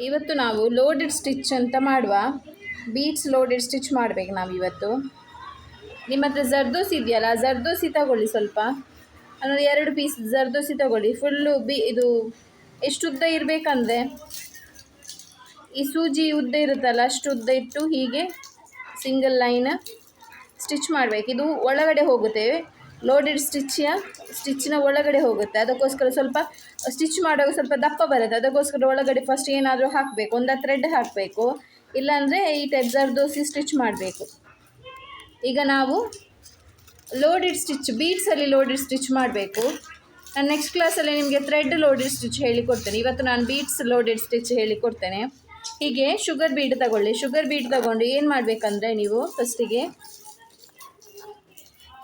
ಇವತ್ತು ನಾವು loaded stitch ಅಂತ ಮಾಡುವ. ಬೀಟ್ಸ್ ಲೋಡೆಡ್ ಸ್ಟಿಚ್ ಮಾಡಬೇಕು ನಾವು ಇವತ್ತು. ನಿಮ್ಮ ಹತ್ರ ಜರ್ದೋಸಿ ಇದೆಯಲ್ಲ, ಜರ್ದೋಸಿ ತಗೊಳ್ಳಿ ಸ್ವಲ್ಪ. ಅನ್ನೋದು ಎರಡು ಪೀಸ್ ಜರ್ದೋಸಿ ತಗೊಳ್ಳಿ. ಫುಲ್ಲು ಬಿ, ಇದು ಎಷ್ಟು ಉದ್ದ ಇರಬೇಕಂದ್ರೆ, ಈ ಸೂಜಿ ಉದ್ದ ಇರುತ್ತಲ್ಲ, ಅಷ್ಟು ಉದ್ದ ಇಟ್ಟು ಹೀಗೆ ಸಿಂಗಲ್ ಲೈನ್ ಸ್ಟಿಚ್ ಮಾಡಬೇಕು. ಇದು ಒಳಗಡೆ ಹೋಗುತ್ತೆ. ಲೋಡೆಡ್ ಸ್ಟಿಚ್ಯ ಸ್ಟಿಚ್ಚಿನ ಒಳಗಡೆ ಹೋಗುತ್ತೆ. ಅದಕ್ಕೋಸ್ಕರ ಸ್ವಲ್ಪ ಸ್ಟಿಚ್ ಮಾಡುವಾಗ ಸ್ವಲ್ಪ ದಪ್ಪ ಬರುತ್ತೆ. ಅದಕ್ಕೋಸ್ಕರ ಒಳಗಡೆ ಫಸ್ಟ್ ಏನಾದರೂ ಹಾಕಬೇಕು. ಒಂದು ಥ್ರೆಡ್ ಹಾಕಬೇಕು. ಇಲ್ಲಾಂದರೆ ಈ ಟೈಪ್ ಜರ್ದೋಸಿ ಸ್ಟಿಚ್ ಮಾಡಬೇಕು. ಈಗ ನಾವು ಲೋಡೆಡ್ ಸ್ಟಿಚ್ ಬೀಟ್ಸಲ್ಲಿ ಲೋಡೆಡ್ ಸ್ಟಿಚ್ ಮಾಡಬೇಕು. ನಾನು ನೆಕ್ಸ್ಟ್ ಕ್ಲಾಸಲ್ಲಿ ನಿಮಗೆ ಥ್ರೆಡ್ ಲೋಡೆಡ್ ಸ್ಟಿಚ್ ಹೇಳಿಕೊಡ್ತೇನೆ ಇವತ್ತು ನಾನು ಬೀಟ್ಸ್ ಲೋಡೆಡ್ ಸ್ಟಿಚ್ ಹೇಳಿಕೊಡ್ತೇನೆ ಹೀಗೆ ಶುಗರ್ ಬೀಡ್ ತಗೊಳ್ಳಿ. ಶುಗರ್ ಬೀಡ್ ತಗೊಂಡು ಏನು ಮಾಡಬೇಕಂದ್ರೆ ನೀವು ಫಸ್ಟಿಗೆ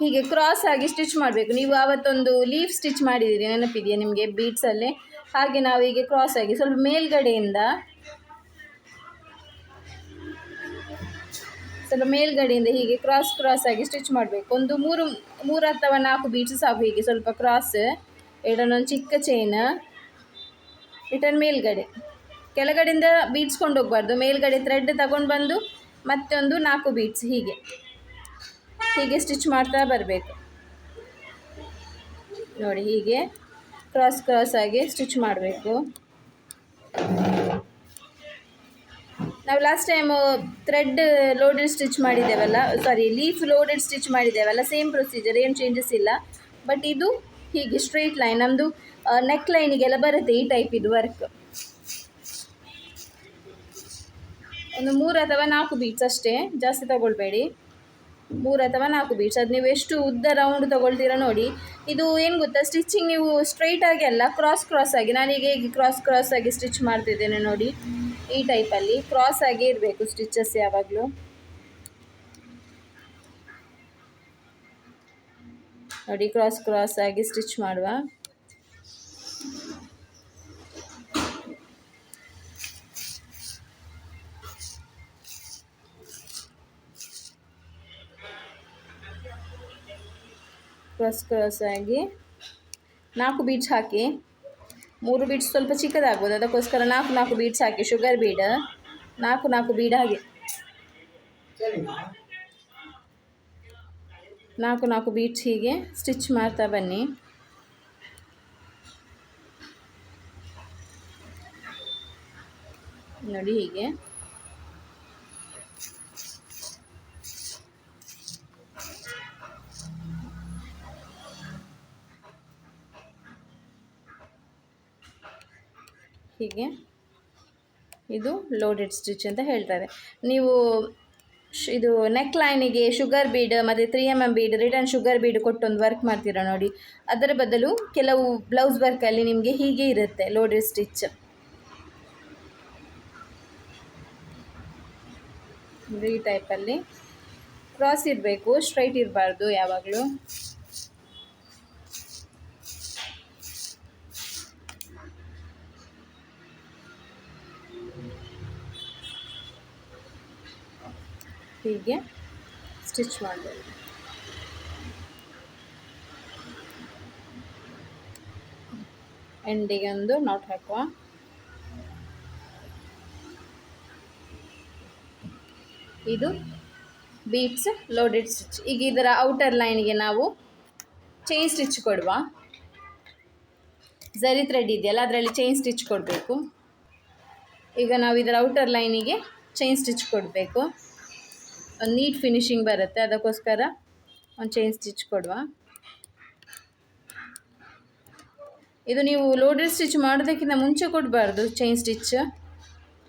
ಹೀಗೆ ಕ್ರಾಸ್ ಆಗಿ ಸ್ಟಿಚ್ ಮಾಡಬೇಕು. ನೀವು ಆವತ್ತೊಂದು ಲೀಫ್ ಸ್ಟಿಚ್ ಮಾಡಿದ್ದೀರಿ, ನೆನಪಿದೆಯಾ ನಿಮಗೆ ಬೀಟ್ಸಲ್ಲಿ ಹಾಗೆ ನಾವು ಹೀಗೆ ಕ್ರಾಸ್ ಆಗಿ ಸ್ವಲ್ಪ ಮೇಲ್ಗಡೆಯಿಂದ ಸ್ವಲ್ಪ ಮೇಲ್ಗಡೆಯಿಂದ ಹೀಗೆ ಕ್ರಾಸ್ ಕ್ರಾಸ್ ಆಗಿ ಸ್ಟಿಚ್ ಮಾಡಬೇಕು. ಒಂದು ಮೂರು ಮೂರು ಅಥವಾ ನಾಲ್ಕು ಬೀಟ್ಸ್ ಸಾಕು ಹೀಗೆ ಸ್ವಲ್ಪ ಕ್ರಾಸ್ ಎರಡನ್ನೊಂದು ಚಿಕ್ಕ ಚೈನ್ ರಿಟರ್ನ್ ಮೇಲ್ಗಡೆ. ಕೆಳಗಡೆಯಿಂದ ಬೀಟ್ಸ್ಕೊಂಡು ಹೋಗಬಾರ್ದು ಮೇಲ್ಗಡೆ ಥ್ರೆಡ್ ತಗೊಂಡು ಬಂದು ಮತ್ತೊಂದು ನಾಲ್ಕು ಬೀಟ್ಸ್ ಹೀಗೆ. ಹೀಗೆ ಸ್ಟಿಚ್ ಮಾಡ್ತಾ ಬರಬೇಕು. ನೋಡಿ, ಹೀಗೆ ಕ್ರಾಸ್ ಕ್ರಾಸ್ ಆಗಿ ಸ್ಟಿಚ್ ಮಾಡಬೇಕು. ನಾವು last time thread loaded stitch ಮಾಡಿದ್ದೇವಲ್ಲ, ಸಾರಿ, ಲೀಫ್ ಲೋಡೆಡ್ ಸ್ಟಿಚ್ ಮಾಡಿದ್ದೇವಲ್ಲ, ಸೇಮ್ ಪ್ರೊಸೀಜರ್, ಏನು ಚೇಂಜಸ್ ಇಲ್ಲ. ಬಟ್ ಇದು ಹೀಗೆ ಸ್ಟ್ರೈಟ್ ಲೈನ್ ನಮ್ಮದು ನೆಕ್ ಲೈನಿಗೆಲ್ಲ ಬರುತ್ತೆ ಈ ಟೈಪ್ ಇದು ವರ್ಕ್ ಒಂದು ಮೂರು ಅಥವಾ ನಾಲ್ಕು ಬೀಟ್ಸ್ ಅಷ್ಟೇ, ಜಾಸ್ತಿ ತಗೊಳ್ಬೇಡಿ. ಮೂರು ಅಥವಾ ನಾಲ್ಕು ಬೀಟ್ಸ್ ಅದು ನೀವು ಎಷ್ಟು ಉದ್ದ ರೌಂಡ್ ತೊಗೊಳ್ತೀರಾ ನೋಡಿ. ಇದು ಏನು ಗೊತ್ತಾ? ಸ್ಟಿಚಿಂಗ್ ನೀವು ಸ್ಟ್ರೈಟಾಗಿ ಅಲ್ಲ ಕ್ರಾಸ್ ಕ್ರಾಸ್ ಆಗಿ. ನಾನೀಗ ಹೇಗೆ ಕ್ರಾಸ್ ಕ್ರಾಸ್ ಆಗಿ ಸ್ಟಿಚ್ ಮಾಡ್ತಿದ್ದೇನೆ ನೋಡಿ. ಈ ಟೈಪಲ್ಲಿ ಕ್ರಾಸ್ ಆಗಿ ಇರಬೇಕು ಸ್ಟಿಚಸ್ ಯಾವಾಗಲೂ. ನೋಡಿ ಕ್ರಾಸ್ ಕ್ರಾಸ್ ಆಗಿ ಸ್ಟಿಚ್ ಮಾಡುವ. ಕ್ರಾಸ್ ಕ್ರಾಸ್ ಆಗಿ ನಾಲ್ಕು ಬೀಟ್ಸ್ ಹಾಕಿ ಮೂರು ಬೀಟ್ಸ್ ಸ್ವಲ್ಪ ಚಿಕ್ಕದಾಗ್ಬೋದು ಅದಕ್ಕೋಸ್ಕರ ನಾಲ್ಕು ನಾಲ್ಕು ಬೀಟ್ಸ್ ಹಾಕಿ ಶುಗರ್ ಬೀಡ್ ನಾಲ್ಕು ನಾಲ್ಕು ಬೀಡ್ ಹಾಗೆ ನಾಲ್ಕು ನಾಲ್ಕು ಬೀಟ್ಸ್ ಹೀಗೆ ಸ್ಟಿಚ್ ಮಾಡ್ತಾ ಬನ್ನಿ ನೋಡಿ ಹೀಗೆ ಹೀಗೆ. ಇದು ಲೋಡೆಡ್ ಸ್ಟಿಚ್ ಅಂತ ಹೇಳ್ತಾರೆ. ನೀವು ಇದು ನೆಕ್ ಲೈನಿಗೆ ಶುಗರ್ ಬೀಡ್ ಮತ್ತು three M M bead return sugar bead ಕೊಟ್ಟೊಂದು work ಮಾಡ್ತೀರಾ ನೋಡಿ. ಅದರ ಬದಲು ಕೆಲವು ಬ್ಲೌಸ್ ವರ್ಕಲ್ಲಿ ನಿಮಗೆ ಹೀಗೆ ಇರುತ್ತೆ ಲೋಡೆಡ್ ಸ್ಟಿಚ್ ಈ ಟೈಪಲ್ಲಿ ಕ್ರಾಸ್ ಇರಬೇಕು ಸ್ಟ್ರೈಟ್ ಇರಬಾರ್ದು ಯಾವಾಗಲೂ. ಹೀಗೆ ಸ್ಟಿಚ್ ಮಾಡಬೇಕು ಎಂಡಿಗೆ ಒಂದು ನಾಟ್ ಹಾಕುವ. ಇದು ಬೀಟ್ಸ್ ಲೋಡೆಡ್ ಸ್ಟಿಚ್. ಈಗ ಇದರ ಔಟರ್ ಲೈನ್ಗೆ ನಾವು ಚೈನ್ ಸ್ಟಿಚ್ ಕೊಡುವ. ಝರಿ ಥ್ರೆಡ್ ಇದೆಯಲ್ಲ, ಅದರಲ್ಲಿ ಚೈನ್ ಸ್ಟಿಚ್ ಕೊಡಬೇಕು. ಈಗ ನಾವು ಇದರ ಔಟರ್ ಲೈನಿಗೆ ಚೈನ್ ಸ್ಟಿಚ್ ಕೊಡಬೇಕು. ಒಂದು ನೀಟ್ ಫಿನಿಶಿಂಗ್ ಬರುತ್ತೆ. ಅದಕ್ಕೋಸ್ಕರ ಒಂದು ಚೈನ್ ಸ್ಟಿಚ್ ಕೊಡುವ. ಇದು ನೀವು ಲೋಡೆಡ್ ಸ್ಟಿಚ್ ಮಾಡೋದಕ್ಕಿಂತ ಮುಂಚೆ ಕೊಡಬಾರ್ದು ಚೈನ್ ಸ್ಟಿಚ್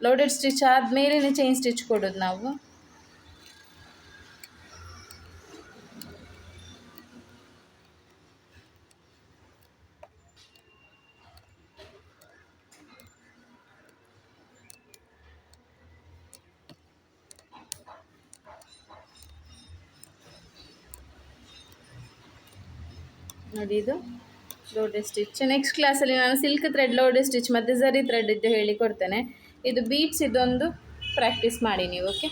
ಲೋಡೆಡ್ ಸ್ಟಿಚ್ ಆದಮೇಲೆ ಚೈನ್ ಸ್ಟಿಚ್ ಕೊಡೋದು ನಾವು. ನೋಡಿ ಇದು. ಲೋಡೆ ಸ್ಟಿಚ್ ನೆಕ್ಸ್ಟ್ ಕ್ಲಾಸಲ್ಲಿ ನಾನು ಸಿಲ್ಕ್ ಥ್ರೆಡ್ ಲೋಡೆ ಸ್ಟಿಚ್ ಮತ್ತು ಝರಿ ಥ್ರೆಡ್ ಇದ್ದು ಹೇಳಿ ಕೊಡ್ತೇನೆ. ಇದು ಬೀಟ್ಸ್ ಇದೊಂದು ಪ್ರಾಕ್ಟೀಸ್ ಮಾಡಿ ನೀವು ಓಕೆ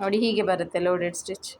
ನೋಡಿ ಹೀಗೆ ಬರುತ್ತೆ ಲೋಡೆಡ್ ಸ್ಟಿಚ್